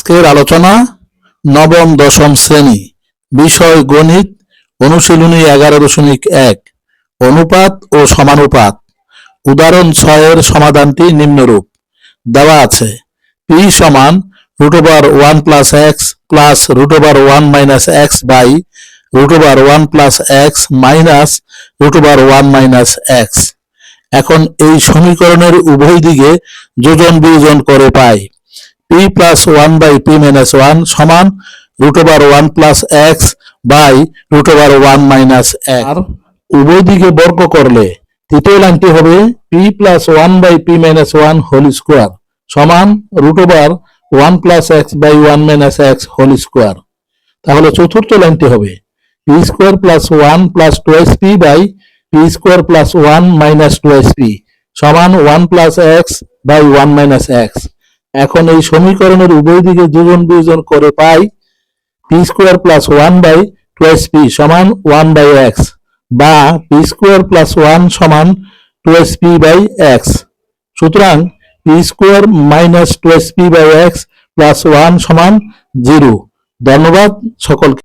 আজকের আলোচনা নবম দশম শ্রেণি, বিষয় গণিত, অনুশীলনী এগারো দশমিক এক, অনুপাত ও সমানুপাত। উদাহরণ ছয়ের সমাধানটি নিম্নরূপ। দেওয়া আছে, পি সমান root over one plus x plus root over one minus x by root over one plus x minus root over one minus x. এখন এই সমীকরণের উভয় দিকে যোজন বিয়োজন করে পাই। P plus one by p minus one সমান root over one plus x by root over one minus আর উভয় দিকে বর্গ করলে তৃতীয় লাইনটি হবে p plus one by p minus one whole square সমান root over one plus x by one minus x whole square তাহলে চতুর্থ লাইনটি হবে p square plus one plus twice p by p square plus one minus twice p সমান one plus x by one minus x এখন এই সমীকরণের উভয় দিকে যোজন বিয়োজন করে পাই p square plus one by twice p সমান ওয়ান বাই এক্স বা পি স্কোয়ার প্লাস ওয়ান সমান টুয়েস পি বাই এক্স সুতরাং p square minus twice p by x plus one সমান জিরো ধন্যবাদ সকলকে।